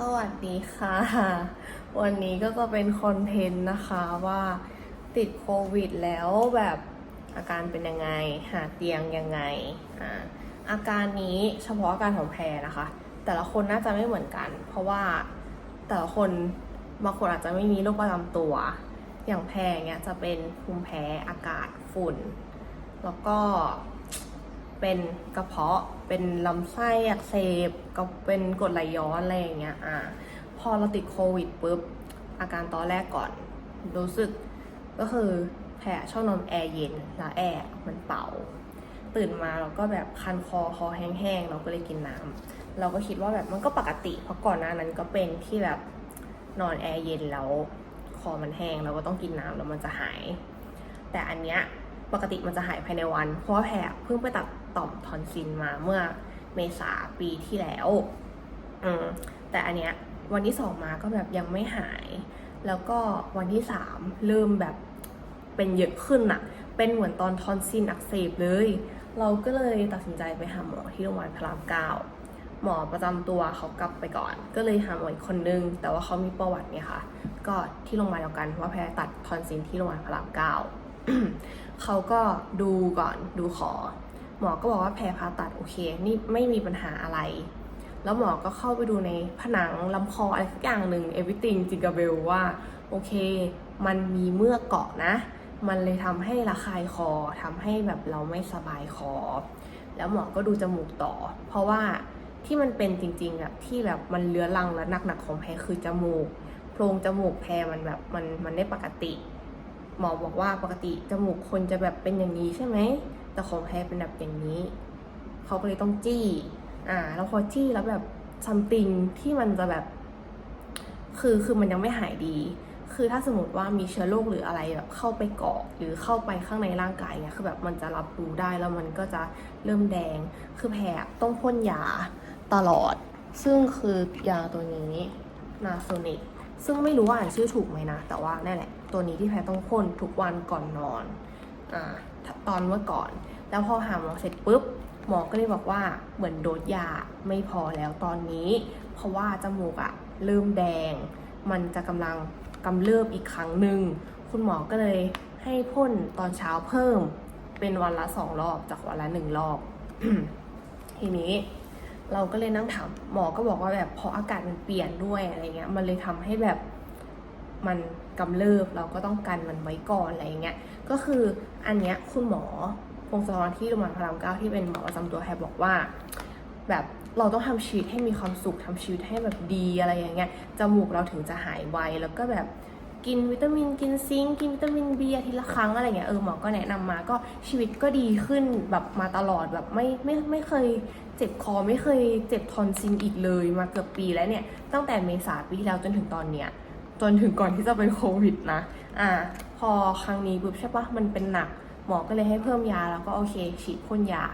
สวัสดีค่ะ วันนี้ก็จะเป็นคอนเทนต์นะคะว่าติดโควิดแล้วแบบอาการเป็นยังไง หาเตียงยังไงอ่าอาการนี้เฉพาะอาการของแพรนะคะ แต่ละคนน่าจะไม่เหมือนกัน เพราะว่าแต่ละคนบางคนอาจจะไม่มีโรคประจำตัว อย่างแพรเนี่ยจะเป็นภูมิแพ้อากาศฝุ่น แล้วก็ เป็นกระเพาะ เป็นลำไส้อักเสบก็เป็นกรดไหลย้อนอะไรอย่างเงี้ยอ่าพอเราติดโควิดปุ๊บอาการตอนแรกก่อน รู้สึกก็คือแผลช่องนมแอร์เย็นแล้วแอร์มันเป่า ตื่นมาเราก็แบบคันคอคอแห้งๆเราก็เลยกินน้ำเราก็คิดว่าแบบมันก็ปกติ เพราะก่อนหน้านั้นก็เป็นที่แบบนอนแอร์เย็นแล้วคอมันแห้งเราก็ต้องกินน้ำแล้วมันจะหาย แต่อันเนี้ยปกติมันจะหายภายในวัน เพราะว่าแพรเพิ่งไปตัด ต่อมทอนซิลมาเมื่อเมษาปีที่แล้ว อืม แต่อันเนี้ยวันที่สองมาก็แบบยังไม่หาย แล้วก็วันที่สามเริ่มแบบเป็นเยอะขึ้นอะเป็นเหมือนตอนทอนซิลอักเสบเลย เราก็เลยตัดสินใจไปหาหมอที่โรงพยาบาลพระรามเก้าหมอประจำตัวเขากลับไปก่อน ก็เลยหาหมออีกคนนึง แต่ว่าเขามีประวัติเนี่ยค่ะ ก็ที่โรงพยาบาลเดียวกันว่าแพรตัดทอนซิลที่โรงพยาบาลพระรามเก้าเขาก็ดูก่อนดูขอ หมอก็บอกว่าแผลผ่าตัดโอเค นี่ไม่มีปัญหาอะไร แล้วหมอก็เข้าไปดูในผนังลำคออะไรสักอย่างหนึ่ง everything จิกาเบลว่า โอเค มันมีเมือกเกาะนะ มันเลยทำให้ระคายคอทำให้แบบเราไม่สบายคอ แล้วหมอก็ดูจมูกต่อ เพราะว่าที่มันเป็นจริงๆอะที่แบบมันเลื้อรังและหนักๆของแพรคือจมูกโพรงจมูกแพรมันแบบมันมันได้ปกติ หมอบอกว่าปกติจมูกคนจะแบบเป็นอย่างนี้ใช่ไหม แต่ของแพรเป็นแบบอย่างนี้ เขาก็เลยต้องจี้ อ่า แล้วพอจี้แล้วแบบซัมติงที่มันจะแบบ คือคือมันยังไม่หายดี คือถ้าสมมติว่ามีเชื้อโรคหรืออะไรแบบเข้าไปเกาะหรือเข้าไปข้างในร่างกายเนี่ยคือแบบมันจะรับรู้ได้แล้วมันก็จะเริ่มแดง คือแผลต้องพ่นยาตลอด ซึ่งคือยาตัวนี้นาโซนิกซึ่งไม่รู้ว่าอ่านชื่อถูกไหมนะ แต่ว่านั่นแหละ ตัวนี้ที่แพรต้องพ่นทุกวันก่อนนอน อ่า ตอนเมื่อก่อน แล้วพอหาหมอเสร็จปุ๊บหมอก็เลยบอกว่าเหมือนโดสยาไม่พอแล้วตอนนี้ เพราะว่าจมูกอะเริ่มแดง มันจะกำลังกำเริบอีกครั้งหนึ่งคุณหมอก็เลยให้พ่นตอนเช้าเพิ่มเป็นวันละสองรอบจากวันละหนึ่งรอบทีนี้เราก็เลยนั่งถามหมอก็บอกว่าแบบเพราะอากาศมันเปลี่ยนด้วยอะไรเงี้ย มันเลยทำให้แบบมันกำเริบเราก็ต้องกันมันไว้ก่อนอะไรเงี้ย ก็คืออันเนี้ยคุณหมอ พงศธรที่โรงพยาบาลพระรามเก้าที่เป็นหมอประจำตัวแพรบอกว่า แบบเราต้องทำชีวิตให้มีความสุขทำชีวิตให้แบบดีอะไรอย่างเงี้ยจมูกเราถึงจะหายไวแล้วก็แบบกินวิตามินกินซิงกินวิตามินบีอาทิตย์ละครั้งอะไรเงี้ยเออหมอก็แนะนำมาก็ชีวิตก็ดีขึ้นแบบมาตลอดแบบไม่ไม่ไม่เคยเจ็บคอไม่เคยเจ็บทอนซิลอีกเลยมาเกือบปีแล้วเนี่ย ตั้งแต่เมษาปีที่แล้วจนถึงตอนเนี้ยจนถึงก่อนที่จะเป็นโควิดนะอ่าพอครั้งนี้ปุ๊บใช่ปะมันเป็นหนัก หมอก็เลยให้เพิ่มยาแล้วก็โอเคฉีดพ่นยา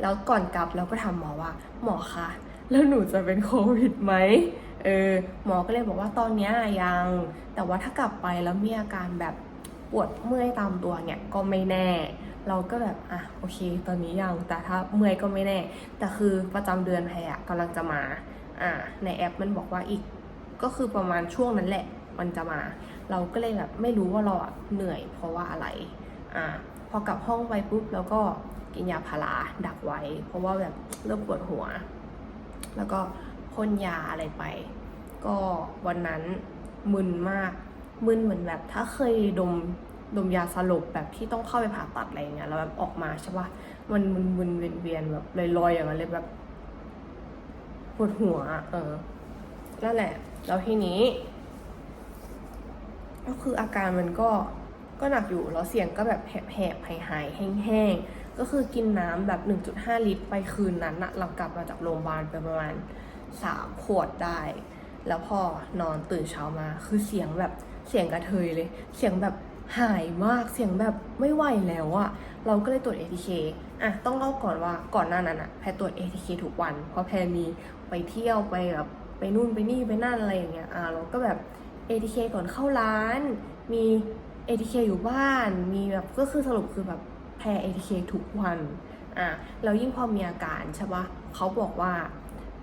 แล้วก่อนกลับเราก็ถามหมอว่า หมอคะแล้วหนูจะเป็นโควิดไหมเออหมอก็เลยบอกว่าตอนนี้ยัง แต่ว่าถ้ากลับไปแล้วมีอาการแบบปวดเมื่อยตามตัวเนี่ยก็ไม่แน่ เราก็แบบอะโอเค ตอนนี้ยังแต่ถ้าเมื่อยก็ไม่แน่ แต่คือประจำเดือนแพรอะกำลังจะมาอ่าในแอปมันบอกว่าอีกก็คือประมาณช่วงนั้นแหละ มันจะมา เราก็เลยแบบไม่รู้ว่าเราอะเหนื่อยเพราะว่าอะไร อ่าพอกลับห้องไปปุ๊บแล้วก็กินยาพาราดักไว้ เพราะว่าแบบเริ่มปวดหัว แล้วก็พ่นยาอะไรไป ก็วันนั้นมึนมากมึนเหมือนแบบถ้าเคยดมดมยาสลบแบบที่ต้องเข้าไปผ่าตัดอะไรอย่างเงี้ยแล้วแบบออกมาใช่ปะมันมึนมึนเวียนเวียนแบบลอยๆอย่างนั้นเลยแบบปวดหัวเออนั่นแหละ แล้วทีนี้ ก็คืออาการมันก็ ก็หนักอยู่แล้วเสียงก็แบบแหบๆหายหายๆแห้งๆ ก็คือกินน้ำแบบ 1.5 ลิตร ไปคืนนั้นนะหลังกลับมาจากโรงพยาบาลไปประมาณ 3 ขวดได้ แล้วพอนอนตื่นเช้ามา คือเสียงแบบเสียงกระเทยเลย เสียงแบบหายมากเสียงแบบไม่ไหวแล้วอะเราก็เลยตรวจ ATK อะต้องเล่าก่อนว่าก่อนหน้านั้นอะแพรตรวจ ATK ทุกวัน เพราะแพรมีไปเที่ยวไปแบบไปนู่นไปนี่ไปนั่นอะไรอย่างเงี้ยอะเราก็แบบ ATK ก่อนเข้าร้าน มี ATK อยู่บ้านมีแบบก็คือสรุปคือแบบแพ้ ATK ทุกวันอะแล้วยิ่งพอมีอาการใช่ปะเขาบอกว่า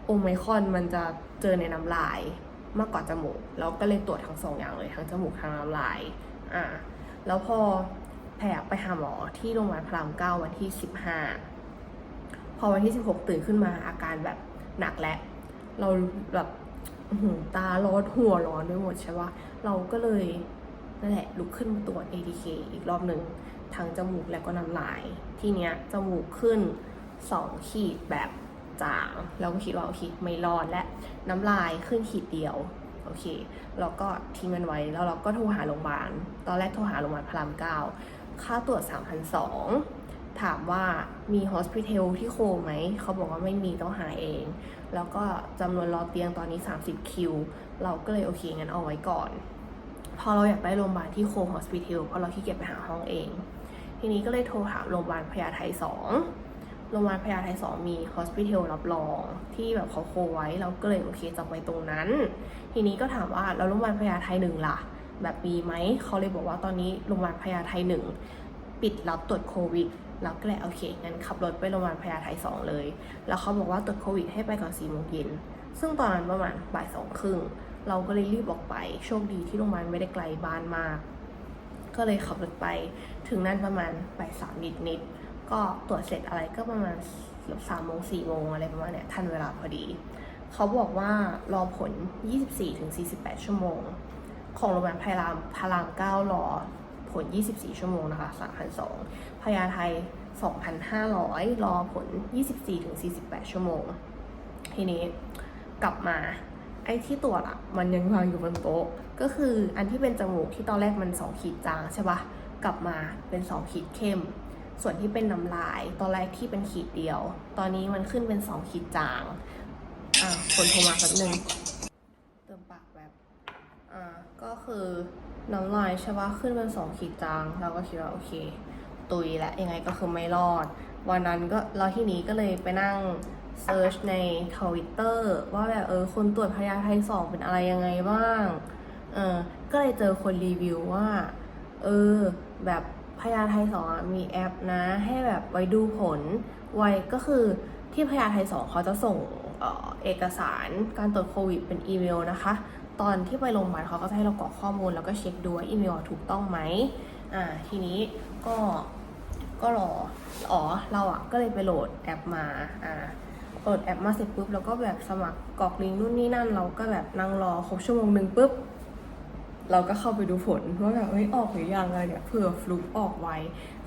โอไมคอนมันจะเจอในน้ำลายมากกว่าจมูกเราก็เลยตรวจทั้งสองอย่างเลยทั้งจมูกทั้งน้ำลายอ่าแล้วพอแพรไปหาหมอที่โรงพยาบาลพระรามเก้าวันที่สิบห้าพอวันที่สิบหกตื่นขึ้นมาอาการแบบหนักและ เราแบบอื้อหือตาร้อนหัวร้อนไปหมดใช่ปะเราก็เลย นั่นแหละลุกขึ้นมาตรวจ ATK อีกรอบหนึ่งทั้งจมูกและก็น้ำลาย ทีเนี้ยจมูกขึ้นสองขีดแบบจางเราก็คิดว่าโอเคไม่รอดและน้ำลายขึ้นขีดเดียวโอเคเราก็ทิ้งมันไว้แล้วเราก็โทรหาโรงพยาบาล ตอนแรกโทรหาโรงพยาบาลพระรามเก้าค่าตรวจ3,200ถามว่ามีฮอสพิทอลที่โคไหม เขาบอกว่าไม่มีต้องหาเอง แล้วก็จำนวนรอเตียงตอนนี้ 30 คิว เราก็เลยโอเคงั้นเอาไว้ก่อน พอเราอยากได้โรงพยาบาลที่โคฮอสพิทอลเพราะเราขี้เกียจไปหาห้องเอง ทีนี้ก็เลยโทรหาโรงพยาบาลพญาไทสองโรงพยาบาลพญาไทสองมีฮอสพิทอลรับรอง ที่แบบเขาโคไว้เราก็เลยโอเคจะไปตรงนั้น ทีนี้ก็ถามว่าแล้วโรงพยาบาลพญาไทหนึ่งล่ะ แบบมีไหมเขาเลยบอกว่าตอนนี้โรงพยาบาลพญาไทหนึ่งปิดรับตรวจโควิดเราก็เลยโอเคงั้นขับรถไปโรงพยาบาลพญาไทสองเลย แล้วเขาบอกว่าตรวจโควิดให้ไปก่อนสี่โมงเย็นซึ่งตอนนั้นประมาณบ่ายสองครึ่ง เราก็เลยรีบออกไป โชคดีที่โรงพยาบาลไม่ได้ไกลบ้านมาก ก็เลยขับรถไปถึงนั่นประมาณบ่ายสามนิดนิดก็ตรวจเสร็จอะไรก็ประมาณสามโมงสี่โมงอะไรประมาณเนี้ยทันเวลาพอดี เขาบอกว่ารอผล 24-48 ชั่วโมง ของโรงพยาบาลพารามพาราม9รอผล 24 ชั่วโมงนะคะ3,200พญาไทย 2,500 รอผล 24-48 ชั่วโมง ทีนี้กลับมา อ้ที่ตรวจอะมันยังวางอยู่บนโต๊ะ ก็คืออันที่เป็นจมูกที่ตอนแรกมัน2ขีดจางใช่ปะกลับมาเป็น2ขีดเข้ม ส่วนที่เป็นน้ำลาย ตอนแรกที่เป็นขีดเดียว ตอนนี้มันขึ้นเป็น2ขีดจาง อะคนโทรมาแป๊บนึงเติมปากแบบอ่าก็คือน้ำลายใช่ปะขึ้นเป็นสองขีดจางเราก็คิดว่าโอเค ตุยและยังไงก็คือไม่รอด วันนั้นก็เราที่นี้ก็เลยไปนั่ง เซิร์ชในทวิตเตอร์ว่าแบบเออคนตรวจพยาธิสองเป็นอะไรยังไงบ้าง เออก็เลยเจอคนรีวิวว่า เออ แบบพยาไทยสองมีแอปนะ ให้แบบไว้ดูผล ไว้ก็คือที่พยาไทยสองเขาจะส่งเอกสารการตรวจโควิดเป็นอีเมลนะคะ ตอนที่ไปโรงพยาบาลเขาก็จะให้เรากรอกข้อมูลแล้วก็เช็คดูว่าอีเมลถูกต้องไหมอ่าทีนี้ก็ก็รอ อ๋อ เราอะก็เลยไปโหลดแอปมา อ่า โหลดแอปมาเสร็จปุ๊บแล้วก็แบบสมัครกรอกลิงก์นู่นนี่นั่น เราก็แบบนั่งรอครบชั่วโมงหนึ่งปุ๊บเราก็เข้าไปดูผลว่าแบบเฮ้ยออกหรือยังอะไรเนี่ยเผื่อฟลุกออกไว้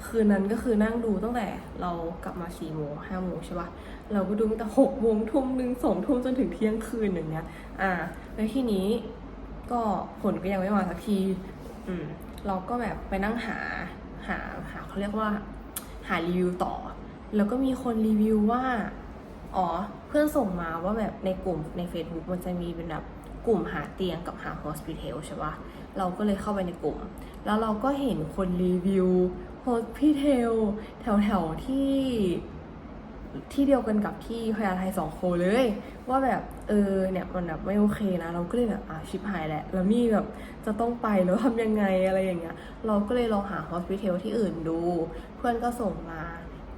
คืนนั้นก็คือนั่งดูตั้งแต่เรากลับมาสี่โมงห้าโมงใช่ปะเราก็ดูตั้งแต่หกโมงทุ่มหนึ่งสองทุ่มจนถึงเที่ยงคืนอย่างเงี้ย อ่า แล้วทีนี้ก็ผลก็ยังไม่มาสักที อืม เราก็แบบไปนั่งหาหาหาเขาเรียกว่า หารีวิวต่อ แล้วก็มีคนรีวิวว่า อ๋อ เพื่อนส่งมาว่าแบบในกลุ่มใน Facebook มันจะมีเป็นแบบกลุ่มหาเตียงกับหา hospital ใช่ปะเราก็เลยเข้าไปในกลุ่ม แล้วเราก็เห็นคนรีวิว hospital แถวแถวๆที่ที่เดียวกันกับที่พญาไทสองโคเลย ว่าแบบเออเนี่ยมันแบบไม่โอเคนะ เราก็เลยแบบอะชิบหายแหละ แล้วนี่แบบจะต้องไปแล้วทำยังไงอะไรอย่างเงี้ย เราก็เลยลองหา hospital ที่อื่นดู เพื่อนก็ส่งมา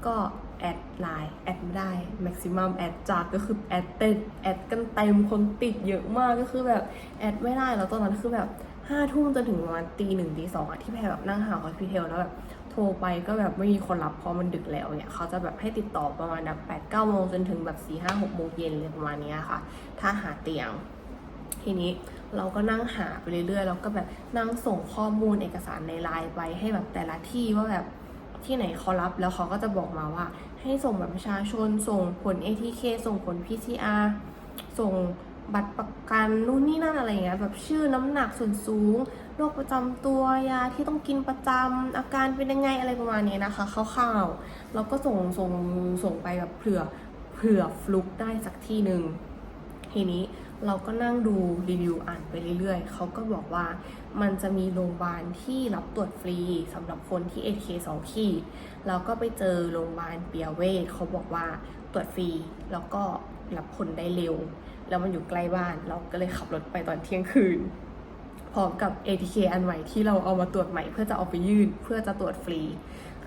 ก็ แอดไลน์แอดไม่ได้ maximum แอดจากก็คือแอดเต็มแอดกันเต็มคนติดเยอะมากก็คือแบบแอดไม่ได้แล้วตอนนั้นคือแบบห้าทุ่มจนถึงประมาณตีหนึ่งตีสองอะที่แพรแบบนั่งหา hospital แล้วแบบโทรไปก็แบบไม่มีคนรับเพราะมันดึกแล้วเนี่ยเขาจะแบบให้ติดต่อประมาณแบบแปดเก้าโมงจนถึงแบบสี่ห้าหกโมงเย็นเลยประมาณเนี้ยค่ะ ถ้าหาเตียง ทีนี้เราก็นั่งหาไปเรื่อยๆแล้วก็แบบนั่งส่งข้อมูลเอกสารในไลน์ไปให้แบบแต่ละที่ว่าแบบ ที่ไหนเขารับแล้วเขาก็จะบอกมาว่า ให้ส่งแบบประชาชน ส่งผล ATK ส่งผล PCR ส่งบัตรประกันนู่นนี่นั่นอะไรเงี้ยแบบชื่อน้ำหนักส่วนสูงโรคประจำตัวยาที่ต้องกินประจำอาการเป็นยังไงอะไรประมาณนี้นะคะคร่าวๆแล้วก็ส่งส่งส่งไปแบบเผื่อเผื่อฟลุกได้สักที่หนึ่ง ทีนี้เราก็นั่งดูรีวิวอ่านไปเรื่อยๆ เขาก็บอกว่ามันจะมีโรงพยาบาลที่รับตรวจฟรีสำหรับคนที่ ATK 2ขีดแล้วก็ไปเจอโรงพยาบาลเปียเวทเขาบอกว่าตรวจฟรีแล้วก็รับผลได้เร็ว แล้วมันอยู่ใกล้บ้านเราก็เลยขับรถไปตอนเที่ยงคืนพร้อมกับ ATK อันใหม่ที่เราเอามาตรวจใหม่เพื่อจะเอาไปยื่นเพื่อจะตรวจฟรี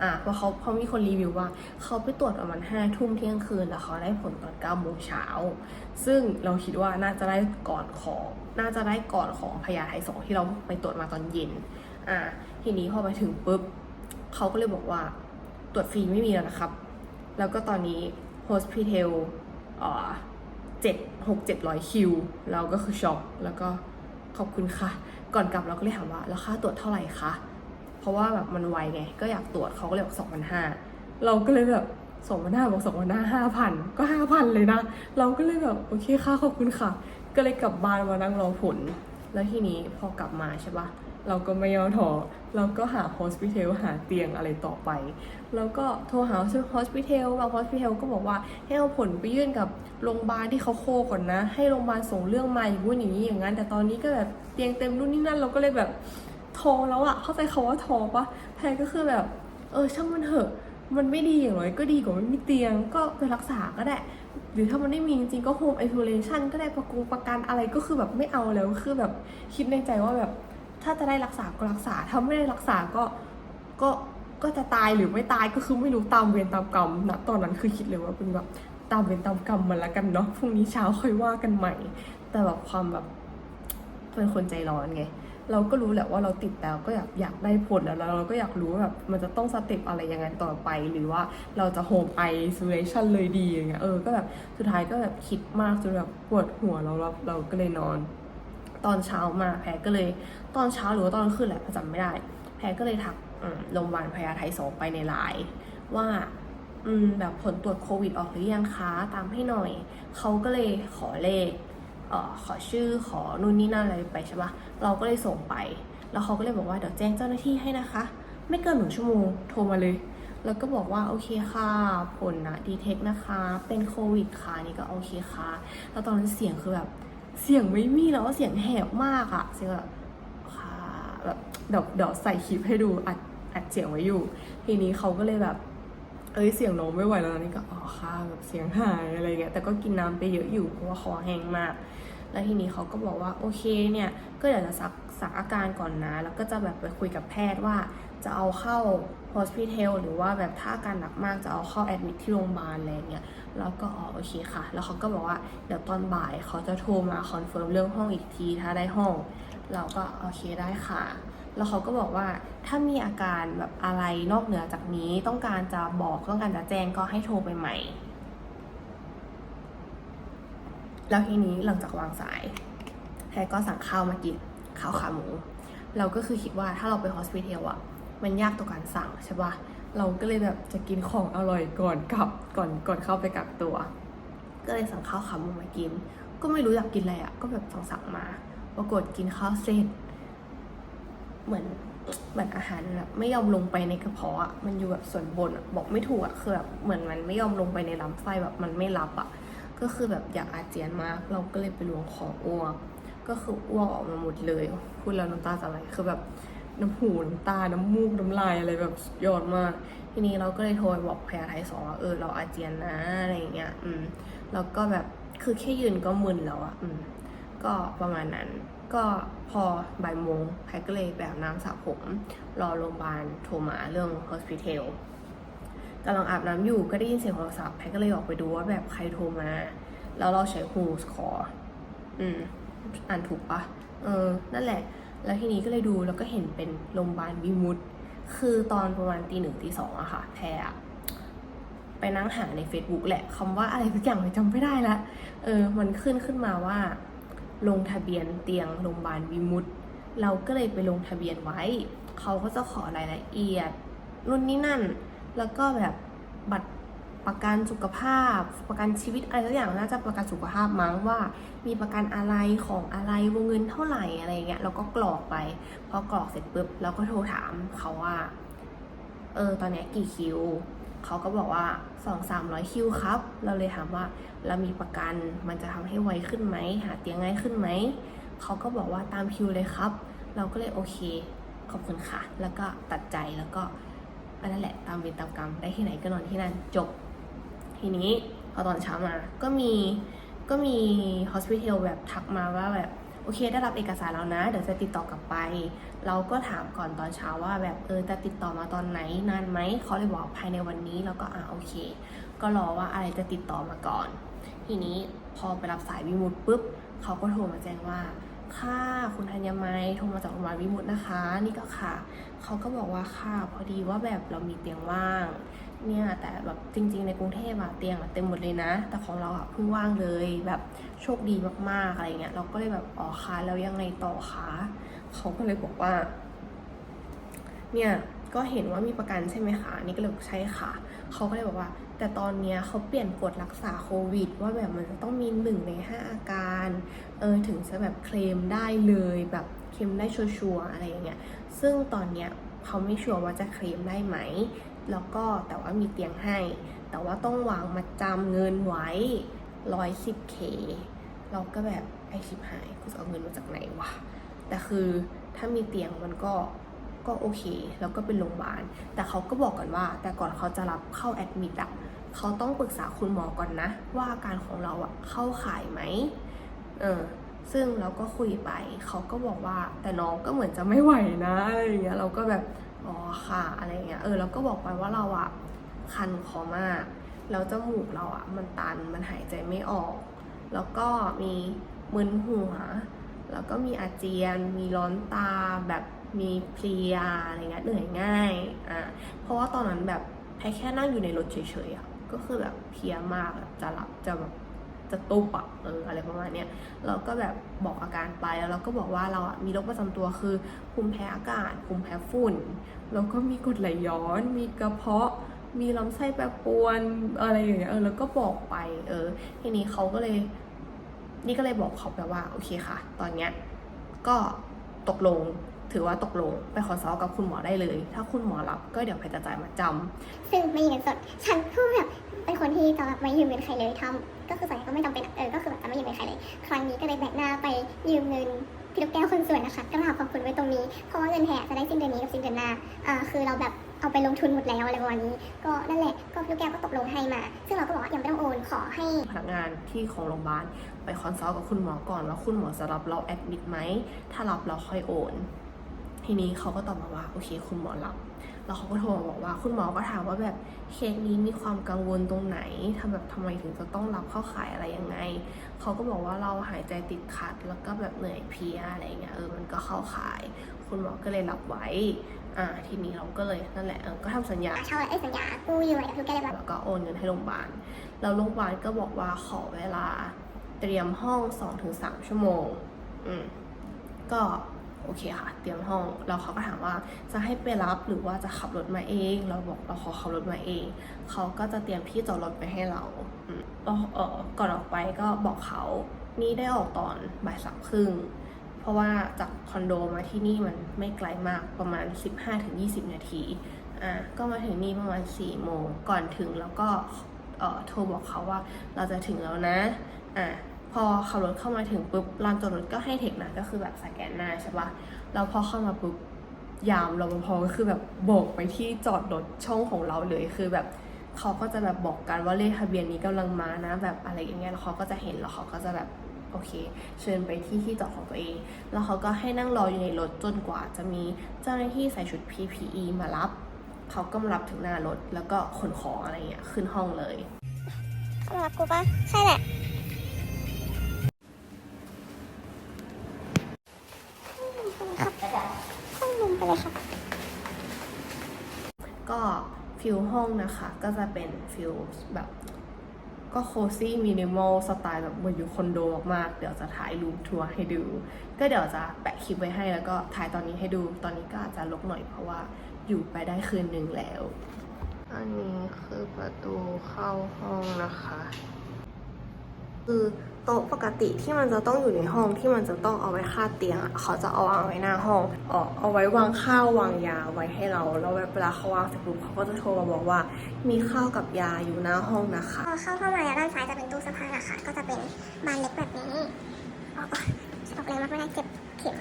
อะเพราะเขาเขามีคนรีวิวว่า เขาไปตรวจประมาณห้าทุ่มเที่ยงคืน แล้วเขาได้ผลตอนเก้าโมงเช้า ซึ่งเราคิดว่าน่าจะได้ก่อนของ น่าจะได้ก่อนของพยาไทสองที่เราไปตรวจมาตอนเย็น อะทีนี้พอไปถึงปุ๊บเขาก็เลยบอกว่าตรวจฟรีไม่มีแล้วนะครับ แล้วก็ตอนนี้ hospital อ่าเจ็ดหกเจ็ดร้อยคิว เราก็คือช็อกแล้วก็ขอบคุณค่ะ ก่อนกลับเราก็เลยถามว่า แล้วค่าตรวจเท่าไหร่คะ เพราะว่าแบบมันไวไงก็อยากตรวจเขาก็เลยบอกสองพันห้าเราก็เลยแบบสองพันห้าบอกสองพันห้าห้าพันก็ห้าพันเลยนะ เราก็เลยแบบโอเคค่ะขอบคุณค่ะ ก็เลยกลับบ้านมานั่งรอผล แล้วทีนี้พอกลับมาใช่ปะเราก็ไม่ย่อท้อเราก็หา hospital หาเตียงอะไรต่อไป แล้วก็โทรหา hospital บาง hospital ก็บอกว่าให้เอาผลไปยื่นกับโรงพยาบาลที่เขาโคก่อนนะ ให้โรงพยาบาลส่งเรื่องมาอย่างนู้นอย่างนี้อย่างนั้น แต่ตอนนี้ก็แบบเตียงเต็มรุ่นนี่นั่นเราก็เลยแบบ ท้อแล้วอะเข้าใจเขาว่าท้อปะแพนก็คือแบบ เออช่างมันเถอะ มันไม่ดีอย่างน้อยก็ดีกว่าไม่มีเตียงก็ไปรักษาก็ได้ หรือถ้ามันไม่มีจริงๆก็ home isolation ก็ได้ประกงประกันอะไรก็คือแบบไม่เอาแล้วคือแบบคิดในใจว่าแบบถ้าจะได้รักษาก็รักษาถ้าไม่ได้รักษาก็ก็ก็จะตายหรือไม่ตายก็คือไม่รู้ตามเวรตามกรรมนะตอนนั้นคือคิดเลยว่าเป็นแบบตามเวรตามกรรมมันละกันเนาะพรุ่งนี้เช้าค่อยว่ากันใหม่ แต่แบบความแบบเป็นคนใจร้อนไง เราก็รู้แหละว่าเราติดแล้วก็อยากอยากได้ผลแล้วเราก็อยากรู้ว่าแบบมันจะต้องสเต็ปอะไรยังไงต่อไป หรือว่าเราจะโฮมไอโซเลชันเลยดีอย่างเงี้ยเออก็แบบสุดท้ายก็แบบคิดมากจนแบบปวดหัวเราเราเราก็เลยนอน ตอนเช้ามาแพรก็เลย ตอนเช้าหรือว่าตอนกลางคืนแหละจำไม่ได้ แพรก็เลยทักอืมโรงพยาบาลพญาไทสองไปในไลน์ว่าอืมแบบผลตรวจโควิดออกหรือยังคะตามให้หน่อย เขาก็เลยขอเลข ออขอชื่อขอนู่นนี่นั่นอะไรไปใช่ปะเราก็เลยส่งไป แล้วเขาก็เลยบอกว่าเดี๋ยวแจ้งเจ้าหน้าที่ให้นะคะ ไม่เกินหนึ่งชั่วโมงโทรมาเลย แล้วก็บอกว่าโอเคค่ะผลนะดีเทคนะคะ เป็นโควิดค่ะนี่ก็โอเคค่ะแล้วตอนนั้นเสียงคือแบบเสียงไม่มีแล้วเสียงแหบมากอะเสียงแบบค่ะแบบเดี๋ยวเดี๋ยวใส่คลิปให้ดูอัดอัดเสียงไว้อยู่ ทีนี้เขาก็เลยแบบเอ้ยเสียงน้องไม่ไหวแล้วนี่ก็อ๋อค่ะแบบเสียงหายอะไรเงี้ยแต่ก็กินน้ำไปเยอะอยู่เพราะว่าคอแห้งมาก แล้วทีนี้เขาก็บอกว่าโอเคเนี่ยก็เดี๋ยวจะซักสักอาการก่อนนะ แล้วก็จะแบบไปคุยกับแพทย์ว่า จะเอาเข้า hospital หรือว่าแบบถ้าอาการหนักมากจะเอาเข้าแอดมิทที่โรงพยาบาลอะไรเงี้ยแล้วก็อ๋อโอเคค่ะ แล้วเขาก็บอกว่าเดี๋ยวตอนบ่ายเขาจะโทรมาคอนเฟิร์มเรื่องห้องอีกทีถ้าได้ห้อง เราก็โอเคได้ค่ะ แล้วเขาก็บอกว่าถ้ามีอาการแบบอะไรนอกเหนือจากนี้ต้องการจะบอกต้องการจะแจ้งก็ให้โทรไปใหม่ แล้วทีนี้หลังจากวางสายแพรก็สั่งข้าวมากินข้าวขาหมู เราก็คือคิดว่าถ้าเราไปฮอสพิทอลอะมันยากต่อการสั่งใช่ปะเราก็เลยแบบจะกินของอร่อยก่อนกลับก่อนก่อนเข้าไปกักตัว ก็เลยสั่งข้าวขาหมูมากิน ก็ไม่รู้อยากกินอะไรอะก็แบบสั่งสั่งมาปรากฏกินข้าวเสร็จเหมือนเหมือนอาหารแบบไม่ยอมลงไปในกระเพาะอะมันอยู่แบบส่วนบนอะบอกไม่ถูกอะคือแบบเหมือนมันไม่ยอมลงไปในลำไส้แบบมันไม่รับอะ ก็คือแบบอยากอาเจียนมาก เราก็เลยไปลวงของอ้วก ก็คืออ้วกออกมาหมดเลย พูดแล้วน้ำตาจะไหลคือแบบน้ำหูน้ำตา น้ำมูก น้ำลายอะไรแบบยอดมาก ทีนี้เราก็เลยโทรบอกพยาไทยสองว่าเออเราอาเจียนนะอะไรอย่างเงี้ย อืม แล้วก็แบบคือแค่ยืนก็มึนแล้วอะอืม ก็ประมาณนั้น ก็พอบ่ายโมงแพทก็เลยแบบน้ำสระผม รอโรงพยาบาลโทรมาเรื่อง hospital กำลังอาบน้ำอยู่ก็ได้ยินเสียงโทรศัพท์แพทก็เลยออกไปดูว่าแบบใครโทรมา แล้วเราใช้ who's call อืมอ่านถูกปะเออ นั่นแหละ แล้วทีนี้ก็เลยดูแล้วก็เห็นเป็นโรงพยาบาลวิมุตคือตอนประมาณตีหนึ่งตีสองอะค่ะ แพรอะไปนั่งหาใน Facebook แหละคำว่าอะไรสักอย่างเลยจำไม่ได้ละ เออ มันขึ้นขึ้นมาว่า ลงทะเบียนเตียงโรงพยาบาลวิมุตเราก็เลยไปลงทะเบียนไว้ เขาก็จะขอรายละเอียดนู่นนี่นั่น แล้วก็แบบบัตรประกันสุขภาพ ประกันชีวิตอะไรสักอย่างน่าจะประกันสุขภาพมั้งว่า มีประกันอะไรของอะไรวงเงินเท่าไหร่อะไรเงี้ยเราก็กรอกไปพอกรอกเสร็จปุ๊บเราก็โทรถามเขาว่าเออตอนนี้กี่คิวเขาก็บอกว่าสองสามร้อยคิวครับ เราเลยถามว่าเรามีประกันมันจะทำให้ไวขึ้นไหมหาเตียงง่ายขึ้นไหมเขาก็บอกว่าตามคิวเลยครับ เราก็เลยโอเคขอบคุณค่ะ แล้วก็ตัดใจแล้วก็ อันนั้นแหละตามเวรตามกรรมได้ที่ไหนก็นอนที่นั่นจบ ทีนี้พอตอนเช้ามาก็มีก็มี hospital แบบทักมาว่าแบบโอเคได้รับเอกสารแล้วนะ เดี๋ยวจะติดต่อกลับไป เราก็ถามก่อนตอนเช้าว่าแบบเออจะติดต่อมาตอนไหนนานไหมเขาเลยบอกภายในวันนี้แล้วก็อ่าโอเค ก็รอว่าอะไรจะติดต่อมาก่อน ทีนี้พอไปรับสายวิมุตปุ๊บเขาก็โทรมาแจ้งว่า ค่ะคุณธัญมัยโทรมาจากโรงพยาบาลวิมุตนะคะ นี่ก็ค่ะ เขาก็บอกว่าค่ะพอดีว่าแบบเรามีเตียงว่าง เนี่ยแต่แบบจริง ๆ ในกรุงเทพอะเตียงอะเต็มหมดเลยนะ แต่ของเราอะเพิ่งว่างเลยแบบโชคดีมากๆอะไรเงี้ยเราก็เลยแบบอ๋อค่ะแล้วยังไงต่อคะเขาก็เลยบอกว่า เนี่ยก็เห็นว่ามีประกันใช่ไหมคะนี่ก็เลยใช่ค่ะ เขาก็เลยบอกว่า แต่ตอนเนี้ยเขาเปลี่ยนกฎรักษาโควิด ว่าแบบมันจะต้องมีหนึ่งในห้าอาการ เออถึงจะแบบเคลมได้เลยแบบเคลมได้ชัวร์ๆอะไรอย่างเงี้ยซึ่งตอนเนี้ยเขาไม่ชัวร์ว่าจะเคลมได้ไหม แล้วก็แต่ว่ามีเตียงให้ แต่ว่าต้องวางมาจำเงินไว้ 110k เราก็แบบไอชิบหายกูจะเอาเงินมาจากไหนวะแต่คือถ้ามีเตียงมันก็ก็โอเค แล้วก็เป็นโรงพยาบาล แต่เขาก็บอกกันว่า แต่ก่อนเขาจะรับเข้าแอดมิดอะเขาต้องปรึกษาคุณหมอก่อนนะ ว่าอาการของเราอะเข้าข่ายไหม เออซึ่งเราก็คุยไปเขาก็บอกว่าแต่น้องก็เหมือนจะไม่ไหวนะอะไรอย่างเงี้ยเราก็แบบอ๋อค่ะอะไรเงี้ยเออเราก็บอกไปว่าเราอะคันคอมากแล้วจมูกเราอะมันตันมันหายใจไม่ออก แล้วก็มีมึนหัว แล้วก็มีอาเจียน มีร้อนตาแบบมีเพลียอะไรเงี้ยเหนื่อยง่ายอะเพราะว่าตอนนั้นแบบแค่แค่นั่งอยู่ในรถเฉยๆอะก็คือแบบเพลียมากแบบจะหลับจะแบบ จะตุบอะเอออะไรประมาณเนี้ยเราก็แบบบอกอาการไปแล้วเราก็บอกว่าเราอะมีโรคประจำตัวคือภูมิแพ้อากาศภูมิแพ้ฝุ่นแล้วก็มีกรดไหลย้อน มีกระเพาะมีลำไส้แปรปรวนอะไรอย่างเงี้ยเออแล้วก็บอกไปเออทีนี้เขาก็เลย นี่ก็เลยบอกเขาไปว่า โอเคค่ะ ตอนเนี้ยก็ตกลงถือว่าตกลงไปขอซอกับคุณหมอได้เลย ถ้าคุณหมอรับก็เดี๋ยวแพทย์จะจ่ายมาจำซึ่งไม่เงินสด ฉันก็แบบเป็นคนที่จะแบบไม่ยืมเงินใครเลยทำ ก็คือส่วนใหญ่ก็ไม่จำเป็นเออก็คือแบบจะไม่ยืมเงินใครเลยครั้งนี้ก็เลยแบกหน้าไปยืมเงินพี่ลูกแก้วคนสวยนะคะก็มาหาความคุณไว้ตรงนี้เพราะว่าเงินแห่จะได้สิ้นเดือนนี้กับสิ้นเดือนหน้าอ่าคือเราแบบเอาไปลงทุนหมดแล้วอะไรประมาณนี้ ก็นั่นแหละก็พี่ลูกแก้วก็ตกลงให้มา ซึ่งเราก็บอกว่ายังไม่ต้องโอนขอให้พนักงานที่ของโรงพยาบาลไปคอนซัลท์กับคุณหมอก่อนว่าคุณหมอจะรับเราแอดมิดไหมถ้ารับเราค่อยโอน ทีนี้เขาก็ตอบมาว่าโอเค คุณหมอรับ แล้วเขาก็โทรมาบอกว่าคุณหมอก็ถามว่าแบบเคสนี้มีความกังวลตรงไหนทำแบบทำไมถึงจะต้องรับเข้าขายอะไรยังไง เขาก็บอกว่าเราหายใจติดขัด แล้วก็แบบเหนื่อยเพลียอะไรเงี้ยเออมันก็เข้าขาย คุณหมอก็เลยรับไว้ อ่าทีนี้เราก็เลยนั่นแหละเออก็ทำสัญญาเช่าไอ้ยสัญญากู้ยืมอะไรกับพี่ลูกแก้วเรียบร้อยแล้วก็โอนเงินให้โรงพยาบาลแล้วโรงพยาบาลก็บอกว่าขอเวลาเตรียมห้อง 2-3 ชั่วโมง อืมก็ โอเคค่ะ เตรียมห้องแล้วเขาก็ถามว่าจะให้ไปรับหรือว่าจะขับรถมาเอง เราบอกเราขอขับรถมาเอง เขาก็จะเตรียมที่จอดรถไปให้เราอืมแล้วเออก่อนออกไปก็บอกเขานี่ได้ออกตอนบ่ายสามครึ่งเพราะว่าจากคอนโดมาที่นี่มันไม่ไกลมากประมาณ 15-20 นาทีอะก็มาถึงนี่ประมาณ4โมงก่อนถึงแล้วก็เออโทรบอกเขาว่าเราจะถึงแล้วนะอะ พอขับรถเข้ามาถึงปุ๊บลานจอดรถก็ให้เทคนะก็คือแบบสแกนหน้าใช่ปะแล้วพอเข้ามาปุ๊บยามรปภก็คือแบบโบกไปที่จอดรถช่องของเราเลยคือแบบเขาก็จะแบบบอกกันว่าเลขทะเบียนนี้กำลังมานะ แบบอะไรอย่างเงี้ยแล้วเขาก็จะเห็นแล้วเขาก็จะแบบโอเค เชิญไปที่ที่จอดของตัวเอง แล้วเขาก็ให้นั่งรออยู่ในรถจนกว่าจะมีเจ้าหน้าที่ใส่ชุด PPE มารับ เขาก็มารับถึงหน้ารถแล้วก็ขนของอะไรเงี้ยขึ้นห้องเลยเขามารับกูปะใช่แหละ ฟิลห้องนะคะ ก็จะเป็นฟิลแบบก็โคซี่มินิมอลสไตล์แบบเหมือนอยู่คอนโดมากๆ เดี๋ยวจะถ่ายรูมทัวร์ให้ดู ก็เดี๋ยวจะแปะคลิปไว้ให้แล้วก็ถ่ายตอนนี้ให้ดู ตอนนี้ก็อาจจะลกหน่อยเพราะว่าอยู่ไปได้คืนหนึ่งแล้ว อันนี้คือประตูเข้าห้องนะคะ คือ โต๊ะปกติที่มันจะต้องอยู่ในห้องที่มันจะต้องเอาไว้คาดเตียงอะเขาจะเอาวางไว้หน้าห้องเอาเอาไว้วางข้าววางยาไว้ให้เราแล้วเวลาเขาวางเสร็จปุ๊บเขาก็จะโทรมาบอกว่า มีข้าวกับยาอยู่หน้าห้องนะคะพอเข้าเข้ามาด้านซ้ายจะเป็นตู้เสื้อผ้าค่ะก็จะเป็นบานเล็กแบบนี้ออกออกแรงมากไม่ได้เจ็บเข็ม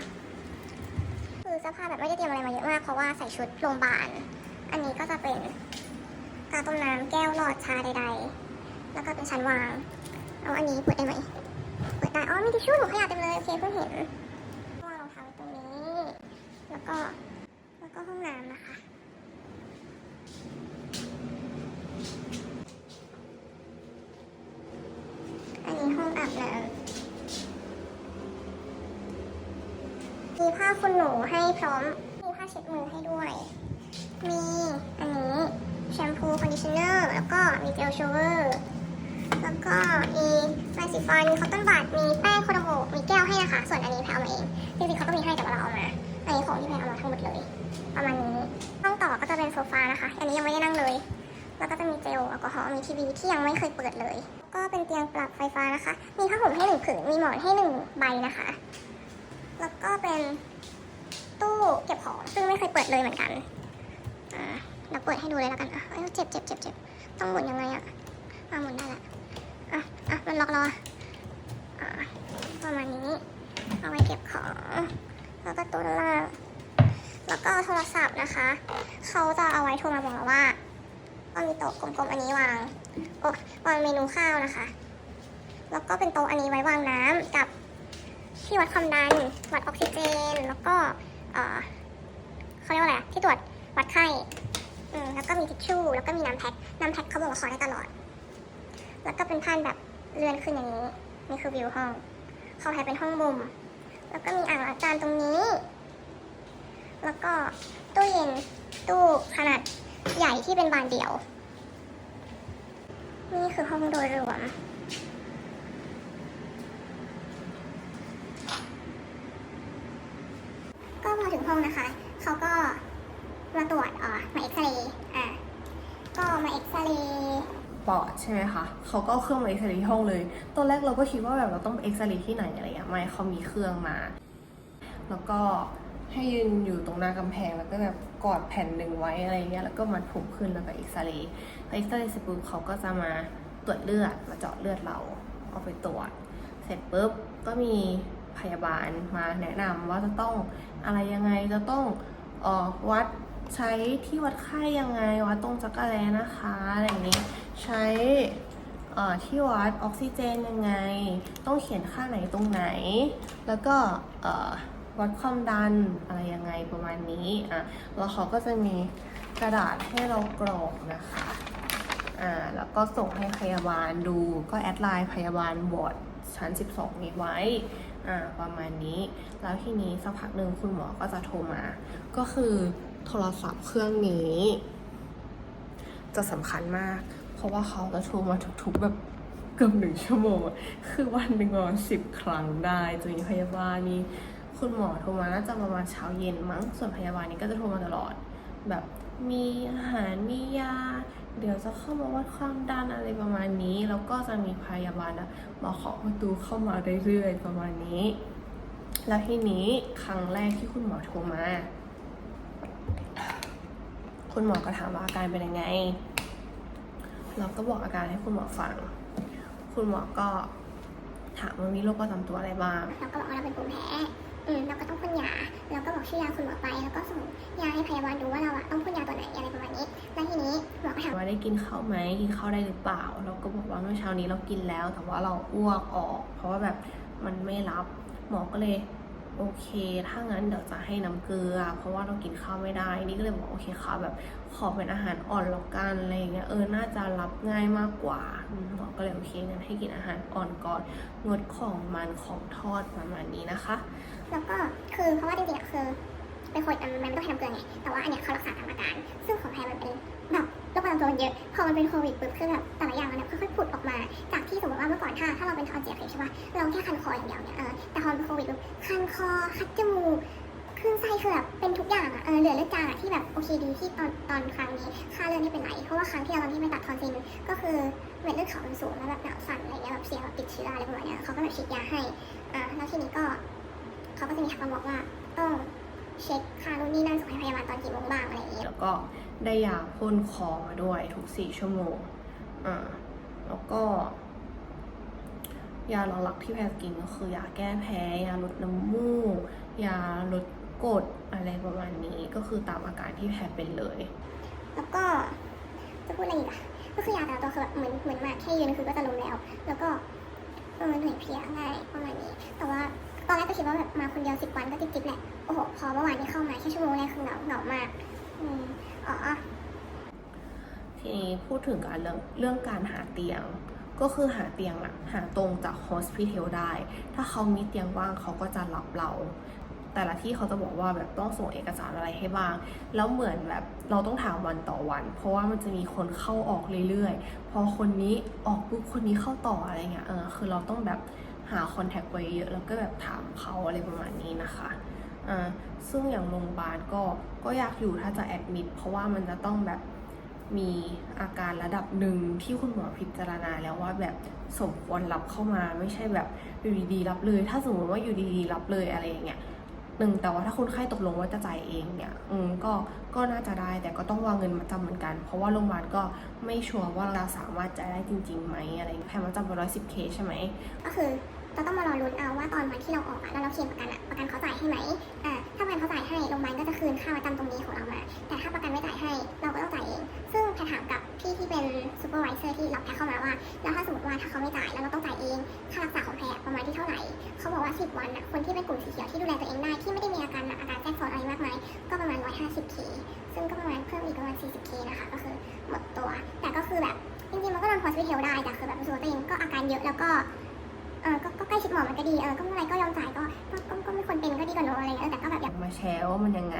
คือเสื้อผ้าแบบไม่ได้เตรียมอะไรมาเยอะมากเพราะว่าใส่ชุดโรงพยาบาลอันนี้ก็จะเป็นกาต้มน้ำแก้วหลอดชาใด ๆ แล้วก็เป็นชั้นวาง อาอันนี้เปิดได้ไหมเปิดได้อ๋อมีทิชชู่ถุงขยะเต็มเลยโอเคเพิ่งเห็นวางรองเท้าไว้ตรงนี้ แล้วก็แล้วก็ห้องน้ำนะคะอันนี้ห้องอาบน้ำมีผ้าขนหนูให้พร้อมมีผ้าเช็ดมือให้ด้วย มีอันนี้แชมพูคอนดิชเนอร์ แล้วก็มีเจลชเวอร์ ก็มีแปรงสีฟันคอตตอนบัดมีแป้งโคโดโมมีแก้วให้นะคะ ส่วนอันนี้แพรเอามาเองจริงๆเขาก็มีให้แต่ว่าเราเอามา อันนี้ของที่แพรเอามาทั้งหมดเลยประมาณนี้ห้องต่อก็จะเป็นโซฟานะคะ อันนี้ยังไม่ได้นั่งเลย แล้วก็จะมีเจลแอลกอฮอล์มีทีวีที่ยังไม่เคยเปิดเลย ก็เป็นเตียงปรับไฟฟ้านะคะ มีผ้าห่มให้หนึ่งผืนมีหมอนให้หนึ่งใบนะคะ แล้วก็เป็นตู้เก็บของซึ่งไม่เคยเปิดเลยเหมือนกันอ่าเราเปิดให้ดูเลยแล้วกันอะเอ้ยเจ็บเจ็บเจ็บเจ็บต้องหมุนยังไงอะอะหมุนได้ละ ล็อกเรอะอะประมาณนี้ เอาไว้เก็บของ แล้วก็ตัวล่าง แล้วก็โทรศัพท์นะคะ เขาจะเอาไว้โทรมาบอกเราว่าว่ามีโต๊ะกลมๆอันนี้วางโอ้วางเมนูข้าวนะคะ แล้วก็เป็นโต๊ะอันนี้ไว้วางน้ำกับที่วัดความดัน วัดออกซิเจน แล้วก็เออเขาเรียกว่าอะไรที่ตรวจวัดไข้อืมแล้วก็มีทิชชู่ แล้วก็มีน้ำแพ็ค น้ำแพ็คเขาบอกว่าขอได้ตลอด แล้วก็เป็นพันแบบ เลื่อนขึ้นอย่างนี้ นี่คือวิวห้อง เขาให้เป็นห้องมุม แล้วก็มีอ่างล้างจานตรงนี้ แล้วก็ตู้เย็นตู้ขนาดใหญ่ที่เป็นบานเดี่ยว นี่คือห้องโดยรวมก็พอถึงห้องนะคะ เขาก็มาตรวจอ่ามาเอ็กซเรย์อ่า ก็มาเอ็กซเรย์ ปอดใช่ไหมคะเขาก็เครื่องมาเอ็กซเรย์ที่ห้องเลย ตอนแรกเราก็คิดว่าแบบเราต้องเอ็กซเรย์ที่ไหนอะไรอย่างเงี้ยไม่เขามีเครื่องมา แล้วก็ให้ยืนอยู่ตรงหน้ากำแพงแล้วก็แบบกอดแผ่นหนึ่งไว้อะไรเงี้ยแล้วก็มัดผมขึ้นแล้วก็เอ็กซเรย์พอเอ็กซเรย์เสร็จปุ๊บเขาก็จะมาตรวจเลือดมาเจาะเลือดเราเอาไปตรวจ เสร็จปุ๊บก็มีพยาบาลมาแนะนำว่าจะต้องอะไรยังไงจะต้องออวัดใช้ที่วัดไข้ยังไงวัดตรงจักรแลนะคะอะไรอย่างนี้ ใช้ที่วัดออกซิเจนยังไง ต้องเขียนค่าไหนตรงไหน แล้วก็วัดความดันอะไรยังไงประมาณนี้อะแล้วเขาก็จะมีกระดาษให้เรากรอกนะคะอ่าแล้วก็ส่งให้พยาบาลดูก็แอดไลน์พยาบาลบอร์ดชั้น 12 นี้ไว้อ่าประมาณนี้ แล้วทีนี้สักพักหนึ่งคุณหมอก็จะโทรมา ก็คือโทรศัพท์เครื่องนี้ จะสำคัญมาก เพราะว่าเขาจะโทรมาทุกๆแบบเกือบหนึ่งชั่วโมง คือวันหนึ่งประมาณสิบครั้งได้จะมีพยาบาลมีคุณหมอโทรมาน่าจะประมาณเช้าเย็นมั้ง ส่วนพยาบาลนี้ก็จะโทรมาตลอด แบบมีอาหารมียา เดี๋ยวจะเข้ามาวัดความดันอะไรประมาณนี้ แล้วก็จะมีพยาบาลนะมาเคาะประตูเข้ามาเรื่อยๆประมาณนี้ แล้วทีนี้ครั้งแรกที่คุณหมอโทรมา คุณหมอก็ถามว่าอาการเป็นยังไง เราก็บอกอาการให้คุณหมอฟัง คุณหมอก็ถามว่ามีโรคประจำตัวอะไรบ้าง เราก็บอกว่าเราเป็นภูมิแพ้ อืมเราก็ต้องพ่นยา เราก็บอกชื่อยาคุณหมอไป แล้วก็ส่งยาให้พยาบาลดูว่าเราอะต้องพ่นยาตัวไหนอะไรประมาณนี้ แล้วทีนี้หมอก็ถามว่าได้กินข้าวไหมกินข้าวได้หรือเปล่า เราก็บอกว่าเมื่อเช้านี้เรากินแล้ว แต่ว่าเราอ้วกออก เพราะว่าแบบมันไม่รับ หมอก็เลย โอเค ถ้างั้นเดี๋ยวจะให้น้ำเกลือ เพราะว่าเรากินข้าวไม่ได้ นี่ก็เลยบอกโอเคค่ะแบบขอเป็นอาหารอ่อนแล้วกันอะไรเงี้ย เออ น่าจะรับง่ายมากกว่าหมอก็เลยโอเคงั้นให้กินอาหารอ่อนก่อน งดของมันของทอดประมาณนี้นะคะ แล้วก็คือเพราะว่าจริงๆอะคือเป็นคนมันมันไม่ต้องให้น้ำเกลือไง แต่ว่าอันเนี้ยเขารักษาตามอาการ ซึ่งของแพรมันเป็นแบบ โรคประจำตัวนเยอะ พอมันเป็นโควิดปุ๊บคือแบบแต่ละอย่างมันแบบค่อยๆผุดออกมา จากที่สมมติว่าเมื่อก่อนถ้าถ้าเราเป็นทอนเจียใช่ป่ะเราแค่คันคออย่างเดียวเนี่ยเออแต่พอเป็นโควิดปุ๊บคันคอคัดจมูกคลื่นไส้คือแบบเป็นทุกอย่างอะเออเหลือเลือดจางอะที่แบบโอเคดีที่ตอนตอนครั้งนี้ค่าเลือดไม่เป็นไรเพราะว่าครั้งที่เราตอนที่ไปตัดทอนซิลก็คือเม็ดเลือดขาวมันสูงแล้วแบบหนาวสั่นอะไรเงี้ยแบบเสียงแบบติดเชื้ออะไรประมาณเนี้ยเขาก็แบบฉีดยาให้อ่าแล้วทีนี้ก็เขาก็จะมีคำบอกว่าต้องเช็คค่านู่นนี่นั่นส่งให้พยาบาลตอนกี่โมงบ้างอะไรอย่างเงี้ยแล้วก็ ได้ยาพ่นคอมาด้วยทุกสี่ชั่วโมง อ่า แล้วก็ ยาหลักๆที่แพรกินก็คือยาแก้แพ้ ยาลดน้ำมูก ยาลดกรดอะไรประมาณนี้ก็คือตามอาการที่แพรเป็นเลย แล้วก็จะพูดอะไรอีกอะก็คือยาแต่ละตัวคือแบบเหมือนเหมือนมากแค่ยืนคือก็จะล้มแล้ว แล้วก็เออเหนื่อยเพลียง่ายประมาณนี้ แต่ว่าตอนแรกก็คิดว่าแบบมาคนเดียวสิบวันก็จิ๊บๆแหละ โอ้โห พอเมื่อวานนี้เข้ามาแค่ชั่วโมงแรกคือเหงาเหงามาก อืม อ๋อทีนี้พูดถึงการเรื่องเรื่องการหาเตียง ก็คือหาเตียงอะหาตรงจาก hospital ได้ ถ้าเขามีเตียงว่างเขาก็จะรับเรา แต่ละที่เขาจะบอกว่าแบบต้องส่งเอกสารอะไรให้บ้าง แล้วเหมือนแบบเราต้องถามวันต่อวัน เพราะว่ามันจะมีคนเข้าออกเรื่อยๆ พอคนนี้ออกปุ๊บคนนี้เข้าต่ออะไรเงี้ยเออคือเราต้องแบบหาคอนแทคไว้เยอะแล้วก็แบบถามเขาอะไรประมาณนี้นะคะ อ่าซึ่งอย่างโรงพยาบาลก็ก็อยากอยู่ถ้าจะแอดมิดเพราะว่ามันจะต้องแบบมีอาการระดับหนึ่งที่คุณหมอพิจารณาแล้วว่าแบบสมควรรับเข้ามาไม่ใช่แบบอยู่ดีๆรับเลย ถ้าสมมติว่าอยู่ดีๆรับเลยอะไรอย่างเงี้ยหนึ่งแต่ว่าถ้าคนไข้ตกลงว่าจะจ่ายเองเนี่ยอืมก็ก็น่าจะได้แต่ก็ต้องวางเงินมาจำเหมือนกัน เพราะว่าโรงพยาบาลก็ไม่ชัวร์ว่าเราสามารถจ่ายได้จริงๆไหมอะไรแค่มาจำไปร้อยสิบเคใช่ไหมก็คือ เราต้องมารอลุ้นเอาว่าตอนวันที่เราออกอะแล้วเราเคลมประกันอะประกันเขาจ่ายให้ไหมอ่าถ้าประกันเขาจ่ายให้โรงพยาบาลก็จะคืนค่าประจำตรงนี้ของเรามา แต่ถ้าประกันไม่จ่ายให้เราก็ต้องจ่ายเอง ซึ่งแพทถามกับพี่ที่เป็นซูเปอร์วิเซอร์ที่รับแพทเข้ามาว่า แล้วถ้าสมมติว่าถ้าเขาไม่จ่ายแล้วเราต้องจ่ายเองค่ารักษาของแพทประมาณที่เท่าไหร่เขาบอกว่า 10 วันอะคนที่เป็นกลุ่มสีเขียวที่ดูแลตัวเองได้ที่ไม่ได้มีอาการหนักอาการแทรกซ้อนอะไรมากมายก็ประมาณ 150k ซึ่งก็ประมาณเพิ่มอีกประมาณ 40k นะคะก็คือหมดตัว แต่ก็คือแบบจริงๆมันก็นอนพอสพิเทลได้แต่คือแบบรู้สึกว่าตัวเองก็อาการเยอะแล้วก็ เออก็ก็ใกล้ชิด หมอมันก็ดีเออก็ไม่เป็นไรก็ยอมจ่ายก็ก็ก็ก็ไม่ควรเป็นก็ดีกว่าเนอะอะไรเงี้ยแต่ก็แบบอยากมาแชร์ว่ามันยังไง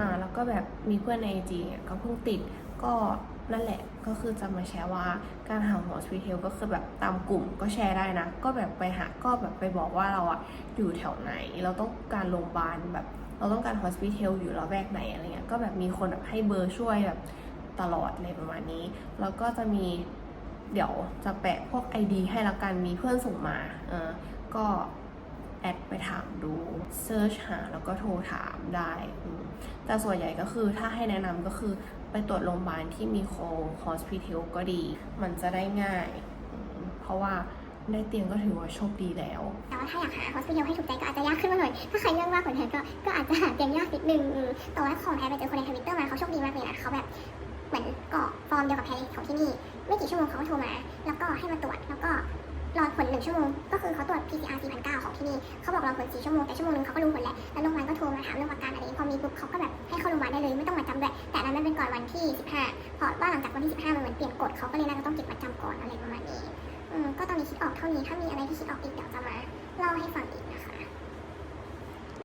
อ่า แล้วก็แบบมีเพื่อนในไอจีก็เพิ่งติด ก็นั่นแหละ ก็คือจะมาแชร์ว่าการหาหมอสปีเทลก็คือแบบตามกลุ่มก็แชร์ได้นะ ก็แบบไปหา ก็แบบไปบอกว่าเราอะอยู่แถวไหน เราต้องการโรงพยาบาลแบบ เราต้องการฮอสพิทอลอยู่ละแวกไหนอะไรเงี้ย ก็แบบมีคนแบบให้เบอร์ช่วยแบบตลอดเลยประมาณนี้ แล้วก็จะมีเดี๋ยวจะแปะพวก ID ให้ละกัน มีเพื่อนส่งมา เออ ก็แอดไปถามดูเซิร์ชหาแล้วก็โทรถามได้ แต่ส่วนใหญ่ก็คือถ้าให้แนะนำก็คือไปตรวจโรงพยาบาลที่มีโคฮอสพิทลก็ดี มันจะได้ง่าย เพราะว่าได้เตียงก็ถือว่าโชคดีแล้ว แต่ว่าถ้าอยากหาฮอสพิทอลให้ถูกใจก็อาจจะยากขึ้นมาหน่อย ถ้าใครเรื่องมากกว่านี้ก็ก็อาจจะหาเตียงยากนิดนึง แต่ว่าของแพรไปเจอคนในทวิตเตอร์มาเขาโชคดีมากเลยนะเขาแบบเหมือนกรอกฟอร์มเดียวกับแพรของที่นี่ ไม่กี่ชั่วโมงเขาก็โทรมา แล้วก็ให้มาตรวจ แล้วก็ รอผลหนึ่งชั่วโมง ก็คือเขาตรวจ PCR 4,900ของที่นี่ เขาบอกรอผล4ชั่วโมง แต่ชั่วโมงนึงเขาก็รู้ผลแล้ว แล้วโรงพยาบาลก็โทรมาถามเรื่องอาการอะไรพอมีปุ๊บเขาก็แบบให้เข้าโรงพยาบาลได้เลย ไม่ต้องมาจำด้วย แต่นั้นมันเป็นก่อนวันที่ 15 เพราะว่าหลังจากวันที่ 15 มันเหมือนเปลี่ยนกฎเขาก็เลยน่าจะต้องเก็บมาจำก่อนอะไรประมาณนี้ อืม ก็ตอนนี้คิดออกเท่านี้ ถ้ามีอะไรที่คิดออกอีกเดี๋ยวจะมาเล่าให้ฟังอีก